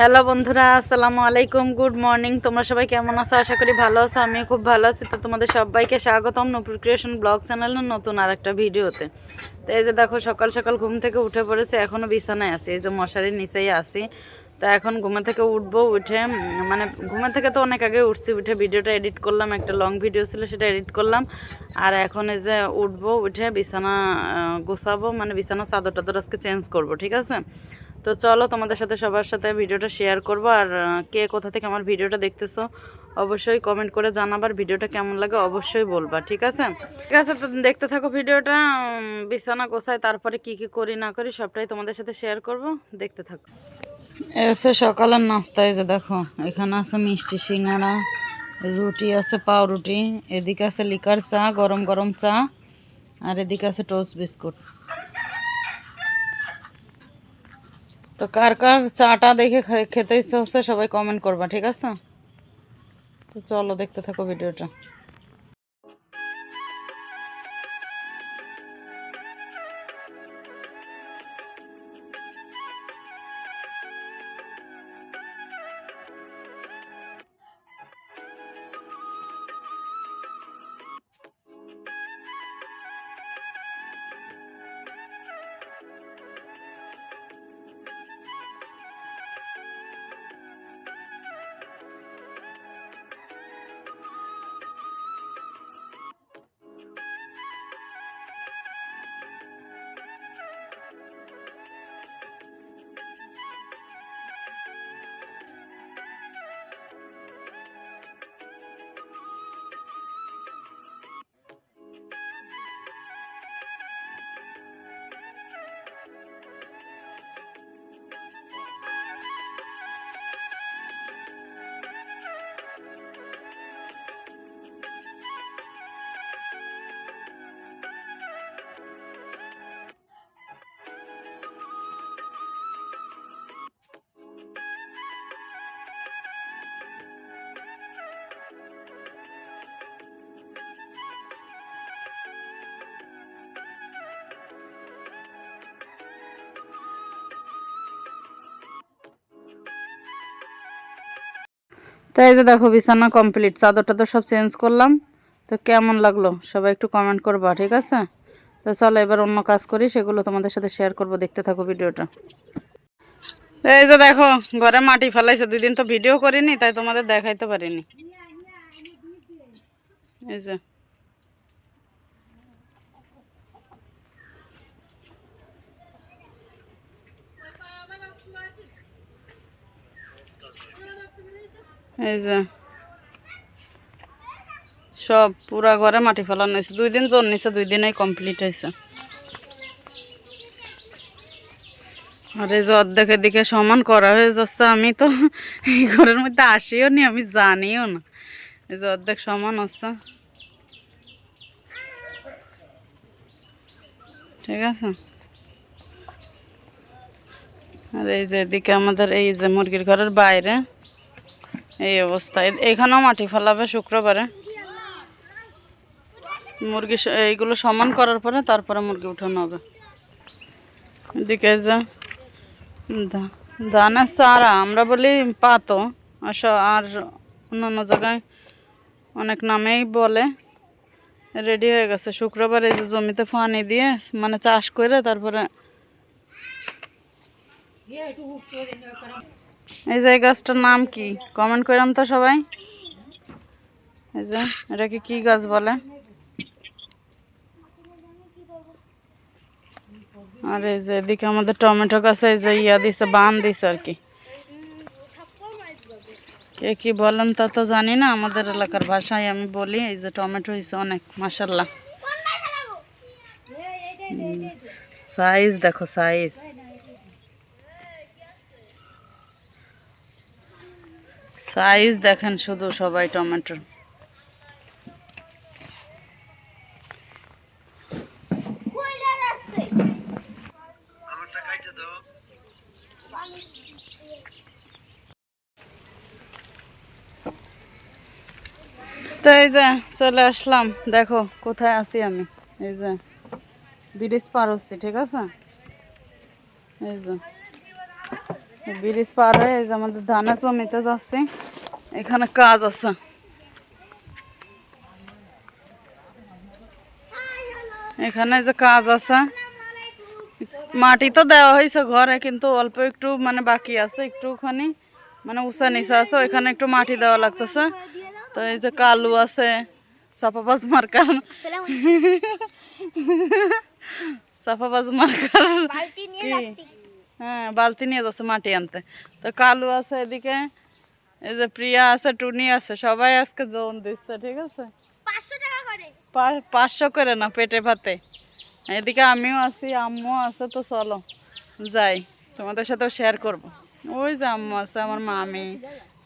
Hello বন্ধুরা, আসসালামু আলাইকুম গুড মর্নিং তোমরা সবাই কেমন আছো? আশা করি ভালো আছো আমি খুব ভালো আছি। তো তোমাদের সবাইকে স্বাগতম নপুর ক্রিয়েশন ব্লগ চ্যানেলের নতুন আর একটা ভিডিওতে। তো এই যে দেখো, সকাল সকাল ঘুম থেকে উঠে পড়েছে এখনও বিছানায় আছি। এই যে মশারির নিচেই আছি। তো এখন ঘুমে থেকে উঠবো, উঠে মানে ঘুমে থেকে তো অনেক আগে উঠছি, উঠে ভিডিওটা এডিট করলাম, একটা লং ভিডিও ছিল, সেটা এডিট করলাম। আর এখন এই যে উঠবো, উঠে বিছানা গোছাবো মানে বিছানা চাদর টাদর আজকে চেঞ্জ করব, ঠিক আছে? তো চলো তোমাদের সাথে সবার সাথে ভিডিওটা শেয়ার করব। আর কে কোথা থেকে আমার ভিডিওটা দেখতেছো, অবশ্যই কমেন্ট করে জানাবার ভিডিওটা কেমন লাগে অবশ্যই বলবা, ঠিক আছে? ঠিক আছে, তো দেখতে থাকো ভিডিওটা বিছানা গোছায় তারপরে কি কি করি না করি সবটাই তোমাদের সাথে শেয়ার করব। দেখতে থাকো। এসে সকালের নাস্তা, এই যে দেখো, এখানে আছে মিষ্টি সিঙ্গাড়া, রুটি আছে পাউরুটি, এদিকে আছে লিকার চা, গরম গরম চা, আর এদিকে আছে টোস্ট বিস্কুট তো কার কার চাটা দেখে খেতে ইচ্ছে হচ্ছে সবাই কমেন্ট করবা, ঠিক আছে? তো চলো দেখতে থাকো ভিডিওটা। তো এই যে দেখো, বিছানা কমপ্লিট চাদরটা তো সব চেঞ্জ করলাম। তো কেমন লাগল? সবাই একটু কমেন্ট করবা, ঠিক আছে? তো চলো এবার অন্য কাজ করি, সেগুলো তোমাদের সাথে শেয়ার করব, দেখতে থাকো ভিডিওটা। এই যে দেখো, ঘরে মাটি ফেলাইছে দুদিন তো ভিডিও করিনি, তাই তোমাদের দেখাইতে পারিনি। এই যে। এই যে। সব পুরা ঘরে মাটি ফেলানো হয়েছে। দুই দিন জোর নিছে, দুই দিনেই কমপ্লিট হয়েছে। আর এই যে অর্ধেকের দিকে সমান করা হয়ে যাচ্ছে, আমি তো এই ঘরের মধ্যে আসিও নি, আমি জানিও না। এই যে অর্ধেক সমান হচ্ছে। ঠিক আছে? আর এই যে এদিকে আমাদের এই যে মুরগির ঘরের বাইরে এই অবস্থা। এখানেও মাটি ফেলাবে শুক্রবারে। মুরগি এইগুলো সমান করার পরে তারপরে মুরগি উঠানো হবে। এদিকে যে ধানের চারা, আমরা বলি পাতো। আর অন্যান্য জায়গায় অনেক নামেই বলে। রেডি হয়ে গেছে। শুক্রবার এই যে জমিতে পানি দিয়ে মানে চাষ করে তারপরে এই যে গাছটার নাম কি? কমেন্ট করেন তো সবাই। এই যে, এটাকে কি গাছ বলে? আর এই যে এদিকে আমাদের টমেটো গাছে এই যে ইয়া দিছে, বান দিছে আর কি। কে কি বলেন তা তো জানি না, আমাদের এলাকার ভাষায় আমি বলি, এই যে টমেটো হয়েছে অনেক মাসাল্লাহ সাইজ দেখো সাইজ সাইজ দেখেন শুধু সবাই টমেটোর। তো এই যে চলে আসলাম। দেখো, কোথায় আছি আমি? এই যে ব্রিজ পার হচ্ছি, ঠিক আছে? এই যে। ব্রিজ পার হয়ে এই যে আমাদের ধানের জমিতে যাচ্ছি। এখানে কাজ আছে। এখানে যে কাজ আছে। মাটি তো দেওয়া হয়েছে ঘরে কিন্তু অল্প একটু মানে বাকি আছে একটুখানি মানে উঁচা নিচা আছে ওইখানে একটু মাটি দেওয়া লাগতেছে। তো এই যে কালু আছে সাপাবাজ মার্কার। সাপাবাজ মার্কার। হ্যাঁ বালতি নিয়ে যাচ্ছে মাটি আনতে। তো কালু আছে এদিকে এই যে প্রিয়া আছে টুনি আছে সবাই আজকে জোন দিচ্ছে ঠিক আছে? পাঁচশো করে। না পেটে ভাতে। এদিকে আমিও আছি আম্মু আছে তো চলো যাই। তোমাদের সাথেও শেয়ার করব। ওই যে আম্মু আছে আমার মামি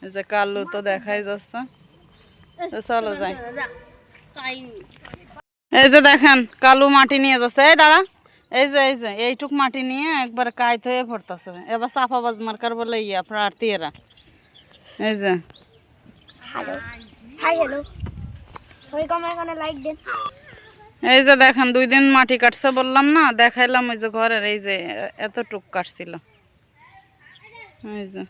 এই যে কালু তো দেখাই যাচ্ছে। তো চলো যাই। এই যে দেখেন কালু মাটি নিয়ে যাচ্ছে। এই দাঁড়া। এই যে এই যে এইটুক মাটি নিয়ে একবার কায়ত হয়ে পড়তেছে। এবার সাফাবাজ মার্কার বলে ইয়া প্রার্থীরা এই যে। এই যে দেখেন দুই দিন মাটি কাটছে বললাম না দেখাইলাম ওই যে ঘরের এই যে এতটুক কাটছিল। এই যে।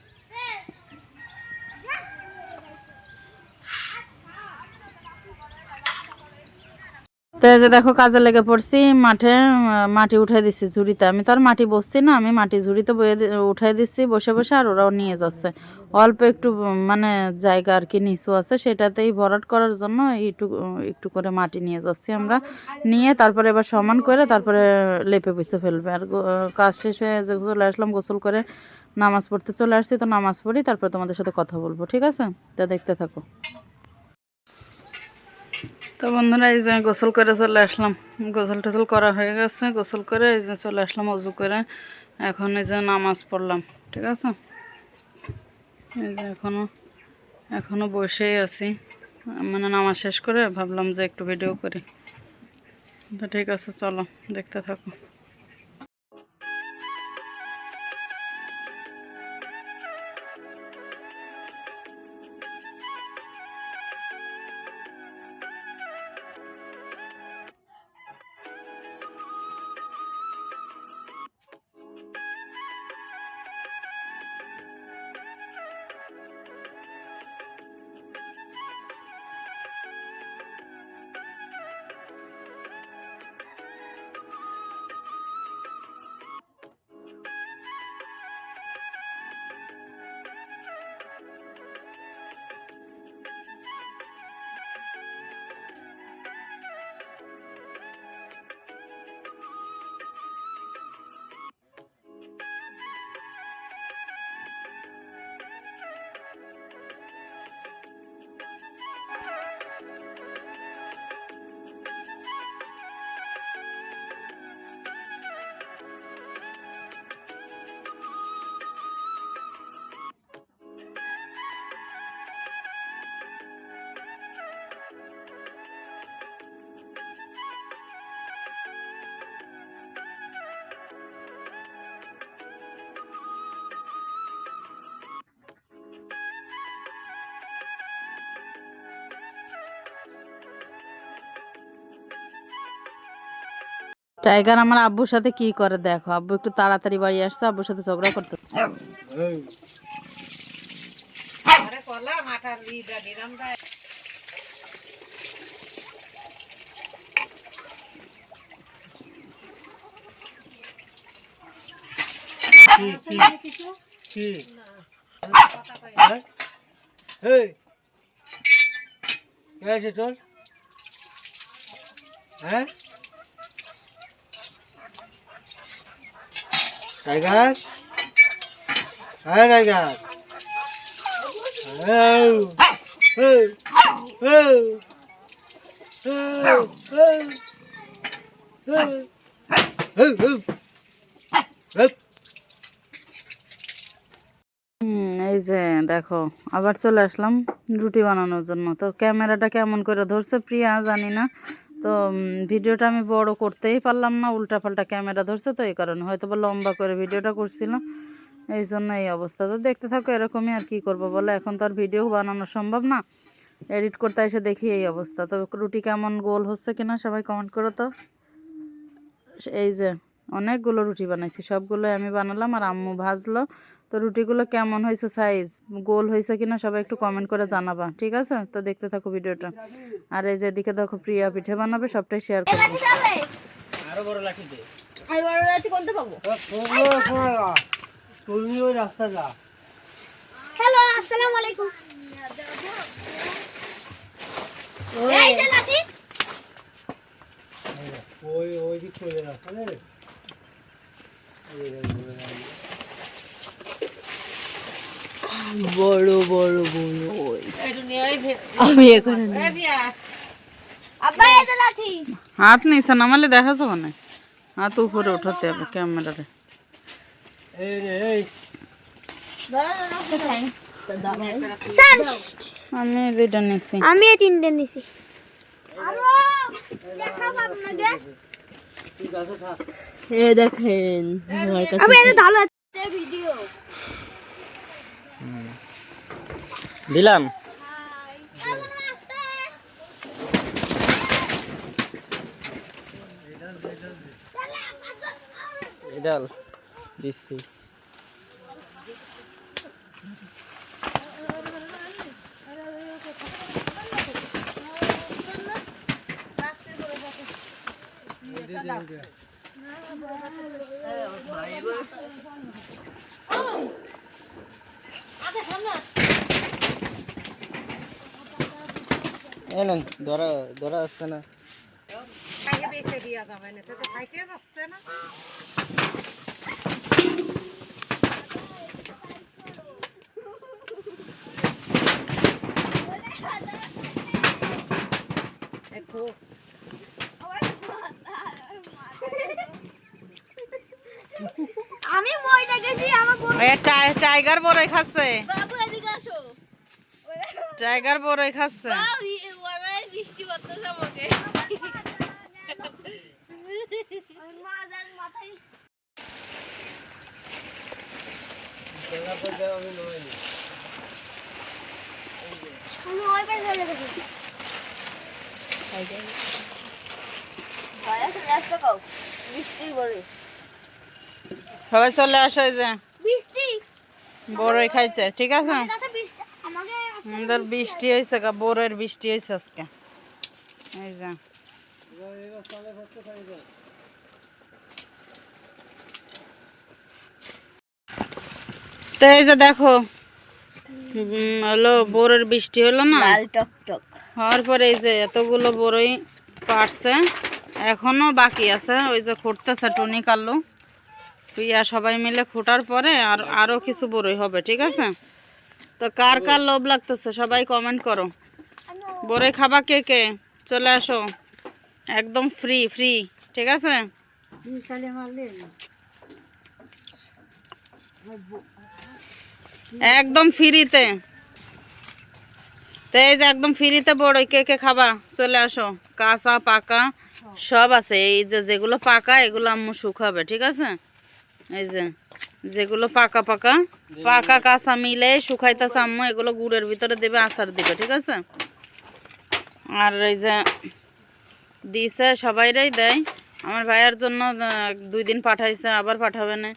তো এই যে দেখো কাজে লেগে পড়ছি, মাঠে মাটি উঠাই দিচ্ছি ঝুড়িতে। আমি তো আর মাটি বসছি না, আমি মাটি ঝুড়িতে বয়ে উঠাই দিচ্ছি বসে বসে আর ওরাও নিয়ে যাচ্ছে। অল্প একটু মানে জায়গা আর কি নিচু আছে, সেটাতেই ভরাট করার জন্য একটু একটু করে মাটি নিয়ে যাচ্ছি আমরা। নিয়ে তারপরে এবার সমান করে তারপরে লেপে পুষতে ফেলবে। আর কাজ শেষ হয়ে যে চলে আসলাম, গোসল করে নামাজ পড়তে চলে আসছি, তো নামাজ পড়ি, তারপরে তোমাদের সাথে কথা বলব, ঠিক আছে? তা দেখতে থাকো। তো বন্ধুরা, এই যে গোসল করে চলে আসলাম। গোসল টোসল করা হয়ে গেছে। গোসল করে এই যে চলে আসলাম অজু করে। এখন এই যে নামাজ পড়লাম, ঠিক আছে? এই যে এখনও এখনও বসেই আছি। মানে নামাজ শেষ করে ভাবলাম যে একটু ভিডিও করি। তো ঠিক আছে, চলো, দেখতে থাকো। টাইগার আমার আব্বুর সাথে কি করে দেখো আব্বু একটু তাড়াতাড়ি বাড়ি আসছে আব্বুর সাথে ঝগড়া করতে হ্যাঁ টাইগার? হ্যাঁ টাইগার। হ্যাঁ, হ্যাঁ, হ্যাঁ, এই যে দেখো, আবার চলে আসলাম রুটি বানানোর জন্য। তো ক্যামেরাটা কেমন করে ধরছে প্রিয়া জানি না। তো ভিডিওটা আমি বড় করতেই পারলাম না উল্টা পাল্টা ক্যামেরা ধরছে তো, এই কারণে হয়তো বা লম্বা করে ভিডিওটা করছিলাম। এই জন্য এই অবস্থা। তো দেখতে থাকো এরকমই আর কি করব বলো, এখন তো আর ভিডিও বানানো সম্ভব না। এডিট করতে এসে দেখি এই অবস্থা। তো রুটি কেমন গোল হচ্ছে কিনা সবাই কমেন্ট করো তো। এই যে, অনেকগুলো রুটি বানাইছি সবগুলো আমি বানালাম আর আম্মু ভাজলো। তো রুটিগুলো কেমন হয়েছে সাইজ গোল হয়েছে কিনা সবাই একটু কমেন্ট করে জানাবা ঠিক আছে? তো দেখতে থাকো ভিডিওটা। আর এই যে এদিকে দেখো প্রিয়া পিঠে বানাবে সবটাই শেয়ার করব। আর বড় পড়ে না তুমি ওই রাস্তা যা। হ্যালো আসসালামু আলাইকুম। এই যে লাঠি। ওই ওই দিক চলে রাস্তা রে বড় বড় বড় আমি এখন হাত নিচে নামালে দেখা যাবে না। হাত উপরে উঠাতে হবে ক্যামেরারে। রে আমি দুইটা নিছি। আমি এই তিনটে নিছি। আরও দেখাবো আপনাকে তুই গাছে থাক এ দেখেন আমার কাছে আমি এই যে ভিডিও দিলাম। এডাল দিচ্ছি। এই নেন ধরা ধরা আসছে না। আমি মইটা গেছি আমার টাইগার বড়ই খাচ্ছে। বাবু এদিকে আসো। টাইগার বড়ই খাচ্ছে বৃষ্টি পড়তেছে আমাকে মাথায় মাথায় আমি ওই পাশে চলে গেছি বৃষ্টি বড় সবাই চলে আসো যে। বড়ই খাইতে, ঠিক আছে? আমাদের বৃষ্টি হয়েছে বড়ের বৃষ্টি হয়েছে আজকে। এই যে। তো এই যে দেখো হলো বোরের বৃষ্টি হলো না? টক টক হওয়ার পরে এই যে এতগুলো বড়ই পারছে এখনও বাকি আছে। ওই যে খুঁটতেছে টুনি কাল্লু তুইয়া সবাই মিলে খুঁটার পরে আর আরও কিছু বড়ই হবে ঠিক আছে? তো কার কার লোভ লাগতেছে সবাই কমেন্ট করো। বড়ই খাবা কে কে? চলে আসো। একদম ফ্রি ফ্রি ঠিক আছে? একদম ফ্রিতে। তো এই যে একদম ফ্রিতে বড়ই কে কে খাবা? চলে আসো। কাঁচা, পাকা, সব আছে। এই যে যেগুলো পাকা, এগুলো আম্মু শুকাবে, ঠিক আছে? এই যে যেগুলো পাকা পাকা পাকা, কাঁচা মিলে শুকাইতেছে আম্মু, এগুলো গুড়ের ভিতরে দেবে, আচার দিবে, ঠিক আছে? আর এই যে দিছে, সবাইরাই দেয়। আমার ভাইয়ের জন্য দুই দিন পাঠাইছে, আবার পাঠাবে না।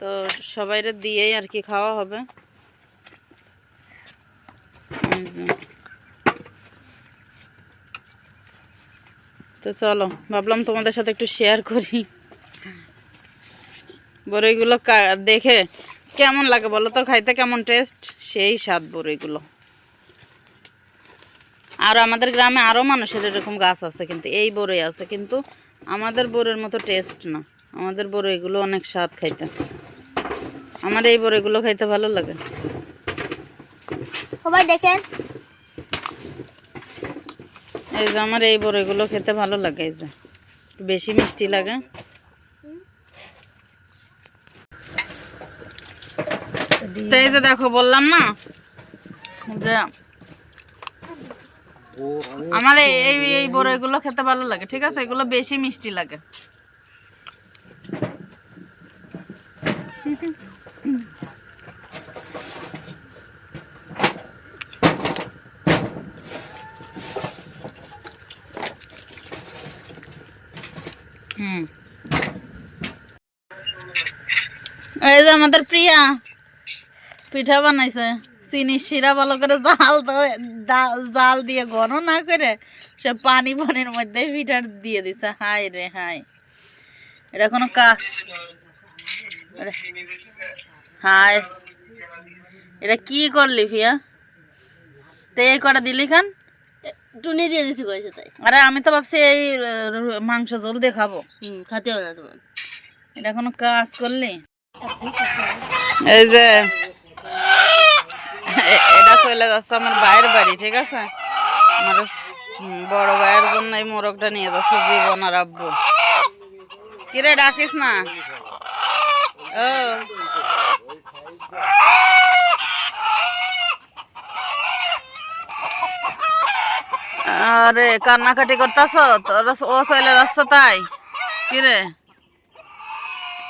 তো সবাইরে দিয়েই আর কি খাওয়া হবে। তো চলো, ভাবলাম তোমাদের সাথে একটু শেয়ার করি। বড়ইগুলো দেখে কেমন লাগে বলো তো? খাইতে কেমন টেস্ট সেই স্বাদ বড়ইগুলো। আর আমাদের গ্রামে আরও মানুষের এরকম গাছ আছে কিন্তু, এই বড়ই আছে কিন্তু আমাদের বড়ের মতো টেস্ট না। আমাদের বড়ইগুলো অনেক স্বাদ খাইতে। আমার এই বড়ইগুলো খাইতে ভালো লাগে। সবাই দেখেন। এই যে আমার এই বড়ইগুলো খেতে ভালো লাগে এই যে। বেশি মিষ্টি লাগে। তো এই যে দেখো বললাম না যে আমার এই এই- এই বড়ইগুলো খেতে ভালো লাগে ঠিক আছে? এগুলো বেশি মিষ্টি লাগে। হুম। এই যে আমাদের প্রিয়া পিঠা বানাইছে চিনি শিরা ভালো করে জাল জাল দিয়ে ঘন না করে সে পানি পানির মধ্যে পিঠা দিয়ে দিছে। হাই রে হাই এটা কোনো কা এটা- হাই এটা কি করলি ফিয়া তে কটা দিলি খান? টুনি দিয়ে দিছি কইছে তাই। আরে আমি তো ভাবছি এই মাংস ঝোল দিয়ে খাব। হুম খাতে হবে না তোমার। এটা কোনো কাজ করলি? এই যে এটা চলে যাচ্ছে আমার ভাইয়ের বাড়ি ঠিক আছে? আমার বড় ভাইয়ের জন্য এই মোরগটা নিয়ে যাচ্ছে জীবন আর আব্বু। কিরে ডাকিস না? ও আরে, কান্নাকাটি করতেছ? তোর ও চলে যাচ্ছে তাই। কিরে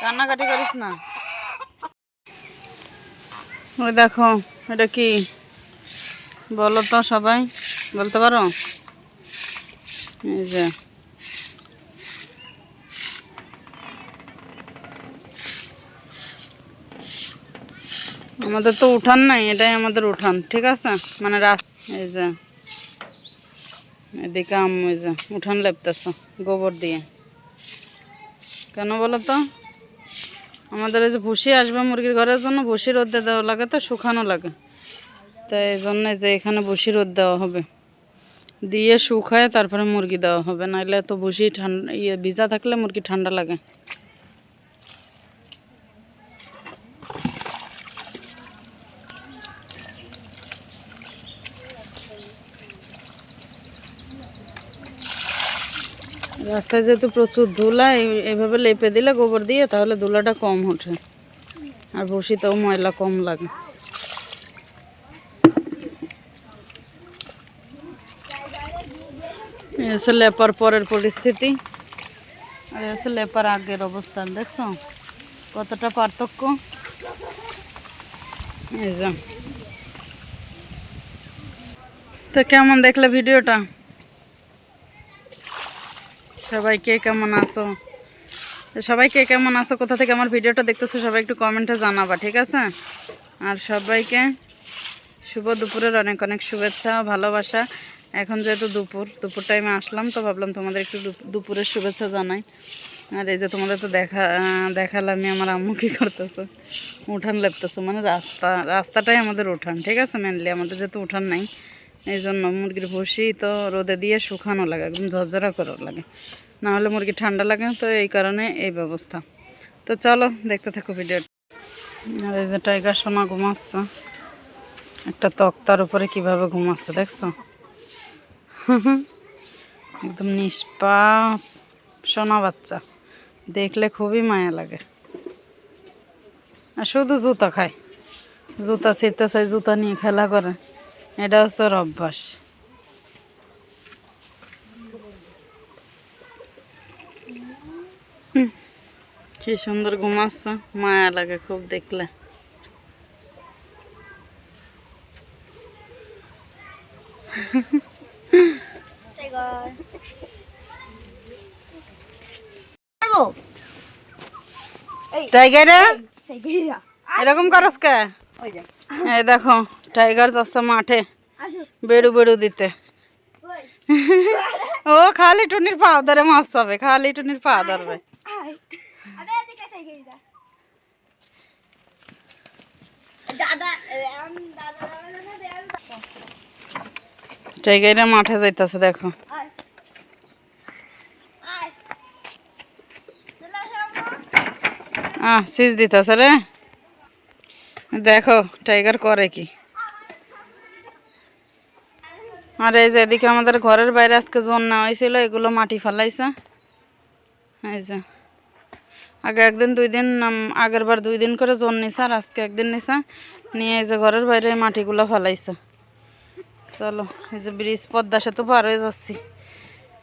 কান্নাকাটি করিস না। ওই দেখো, এটা কি? বলো তো সবাই, বলতে পারো? এই যে। আমাদের তো উঠান নাই, এটাই আমাদের উঠান, ঠিক আছে? মানে রাস্তা এই যে। এদিকে আম ওই যে উঠান লেপতেছ, গোবর দিয়ে। কেন বলো তো? আমাদের এই যে ভুসি আসবে মুরগির ঘরের জন্য, ভুসি রোদে দেওয়া লাগে তো, শুকানো লাগে। তো এই জন্যে যে এখানে ভুসি রোদ দেওয়া হবে। দিয়ে শুকায় তারপরে মুরগি দেওয়া হবে নাহলে তো ভুসি ঠান্ডা ইয়ে ভিজা থাকলে মুরগি ঠান্ডা লাগে। রাস্তায় যেহেতু প্রচুর ধুলা, এই- এইভাবে লেপে দিলে গোবর দিয়ে তাহলে ধুলাটা কম ওঠে। আর বসিতেও ময়লা কম লাগে। হচ্ছে লেপার পরের পরিস্থিতি। আর এসে লেপার আগের অবস্থান, দেখছ? কতটা পার্থক্য? এই তো কেমন দেখলে ভিডিওটা? সবাই কে কেমন আছো? সবাই কে কেমন আছো? কোথা থেকে আমার ভিডিওটা দেখতেছো সবাই একটু কমেন্টে জানাবা, ঠিক আছে? আর সবাইকে শুভ দুপুরের অনেক অনেক শুভেচ্ছা ভালোবাসা। এখন যেহেতু দুপুর দুপুর টাইমে আসলাম, তো ভাবলাম তোমাদের একটু দুপ- দুপুরের শুভেচ্ছা জানাই। আর এই যে তোমাদের তো দেখা, দেখালামই আমার আম্মু কী করতেছে। উঠান লেপতেছে মানে রাস্তা, রাস্তাটাই আমাদের উঠান, ঠিক আছে? মেনলি আমাদের যেহেতু উঠান নাই এই জন্য মুরগির ভুসি তো রোদে দিয়ে শুকানো লাগে, একদম ঝরঝরা করে লাগে। না হলে মুরগি ঠান্ডা লাগে তো এই কারণে এই ব্যবস্থা। তো চলো, দেখতে থাকো ভিডিও আর এই যে টাইগার সোনা ঘুমাচ্ছে। একটা তক্তার উপরে কীভাবে ঘুমাচ্ছে, দেখছ? একদম নিষ্পাপ সোনা বাচ্চা। দেখলে খুবই মায়া লাগে। আর শুধু জুতা খায়। জুতা ছিঁড়তে চাই জুতা নিয়ে খেলা করে। এটা হচ্ছে ওর অভ্যাস। কি সুন্দর ঘুমাচ্ছে মায়া লাগে খুব দেখলে। এরকম করস কে? এই দেখো টাইগার যাচ্ছে মাঠে। বেড়ু বেড়ু দিতে। ও, খালি টুনির পা ধরে মাছ হবে খালি টুনির পা ধরবে আয় আরে এদিকে সেই গিয়া দাদা আম দাদা দাদা দাদা টাইগারে মাঠে যাইতেছে, দেখো। আহ, সিজ দিতেছে রে। দেখো, টাইগার করে কি। আর এই যে এদিকে আমাদের ঘরের বাইরে আজকে জোন নেওয়া হয়েছিল, এগুলো মাটি ফালাইছে। এই যে। আগে একদিন, দুই দিন আগের বার দুই দিন করে জোন নিছে, আর আজকে একদিন নিছে। নিয়ে এই যে ঘরের বাইরে মাটিগুলো ফালাইছে। চলো, এই যে ব্রিজ পদ্মা সেতু পার হয়ে যাচ্ছি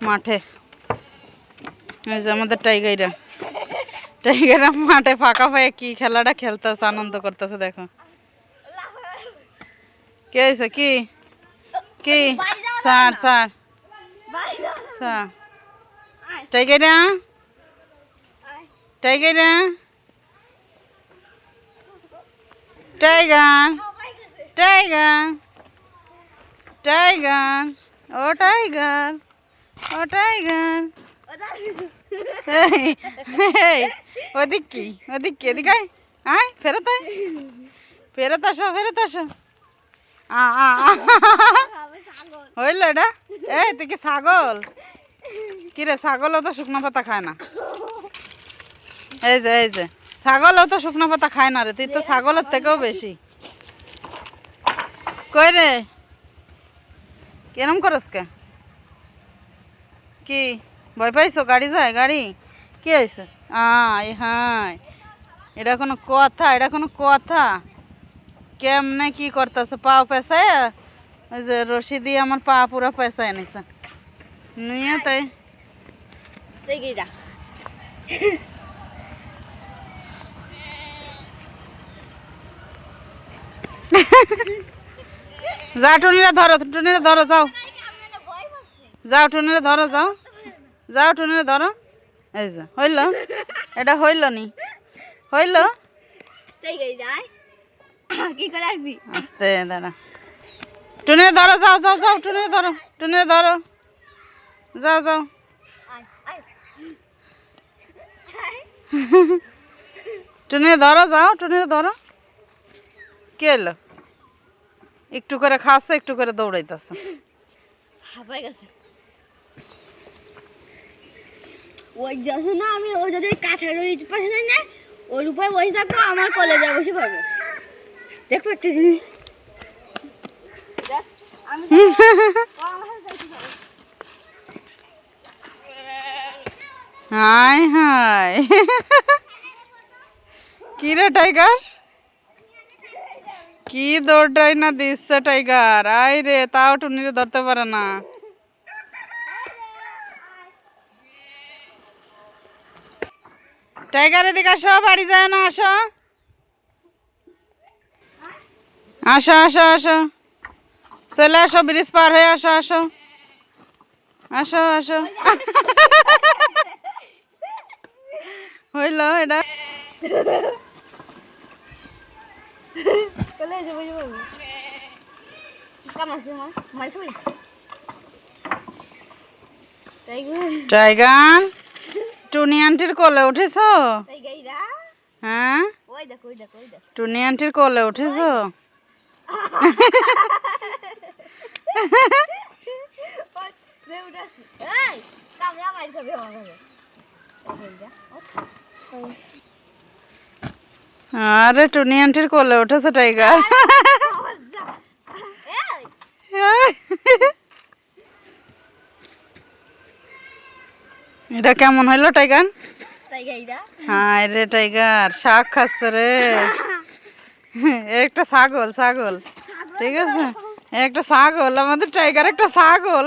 মাঠে। এই যে আমাদের টাইগাইরা টাইগাররা মাঠে ফাঁকা পায়ে কি খেলাটা খেলতেছে, আনন্দ করতেছে, দেখো। কে হয়েছে? কি? কি? Sir sir. স্যার। টাইগাইরা টাইগাইরা টাইগার? টাইগার? টাইগার, ও টাইগার ও টাইগার। ওদিক কি ওদিক কি, এদিকে আয়। আয়, ফেরত আয়। ফেরত আসো ফেরত আসো। হইল এটা? এই, তুই কি ছাগল? কিরে ছাগলও তো শুকনো পাতা খায় না। এই যে এই যে, ছাগলও তো শুকনো পাতা খায় না রে, তুই তো ছাগলের থেকেও বেশি। কই রে? কেরম করস কে? কি? ভয় পাইছো? গাড়ি যায় গাড়ি? কি হয়েছে? আয় হাই এটা কোনো কথা এটা কোনো কথা। কেমনে কি করতেছে? পাও পেঁচায়? ওই যে রশি দিয়ে আমার পা পুরো পেঁচায় নিছে। নিয়ে তাই। Seguirá. যা টুনিরা ধরো টুনিরা ধরো যাও। যাও টুনিরা ধরো যাও। যাও টুনিরা ধরো। এই যে হইল। এটা হইল নি। হইল। আস্তে দাঁড়া। টুনিরা ধরো যাও যাও যাও টুনিরা ধরো টুনিরা ধরো। যাও যাও। টুনিরা ধরো যাও টুনিরা ধরো। কে এলো একটু করে খাচ্ছে একটু করে দৌড়াইতেছে। হাঁপাই গেছে। ওই যখন না আমি ও যদি কাঠের ওই পাশে যাই না ওর উপরে বসে থাকব আমার কলে যা বসে পড়বে। দেখো একটা জিনিস। আমি। Hi hi. কি রে টাইগার? কি দৌড়াই না দিচ্ছে, টাইগার? আই রে, তাও টুনিরে ধরতে পারে না। টাইগার, এদিকে আসো, বাড়ি যায় না, আসো। আসো আসো আসো। চলে আসো, ব্রিজ পার হয়ে আসো আসো। আসো আসো। হইল এটা। চলে এসে মার খাবি? টাইগান টুনি আন্টির কোলে উঠেছ? হ্যাঁ? টুনি আন্টির কোলে উঠেছ? কামড়া মার খাবে আমার আরে টুনি আন্টির কোলে উঠেছে টাইগার এটা কেমন হইল টাইগান হায় রে টাইগার শাক খাচ্ছে রে। একটা ছাগল ছাগল। ঠিক আছে? একটা ছাগল, আমাদের টাইগার একটা ছাগল।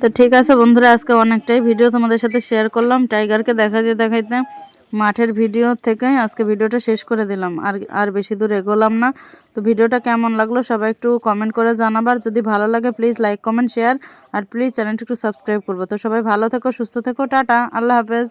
তো ঠিক আছে বন্ধুরা, আজকে অনেকটাই ভিডিও তোমাদের সাথে শেয়ার করলাম। টাইগারকে দেখাইতে দেখাইতে মাঠের ভিডিও থেকে আজকে ভিডিওটা শেষ করে দিলাম। আর আর বেশি দূর এগোলাম না। তো ভিডিওটা কেমন লাগল সবাই একটু কমেন্ট করে জানাবার। যদি ভালো লাগে প্লিজ লাইক কমেন্ট শেয়ার আর প্লিজ চ্যানেলটা একটু সাবস্ক্রাইব করব। তো সবাই ভালো থেকো, সুস্থ থেকো, টাটা, আল্লাহ হাফেজ।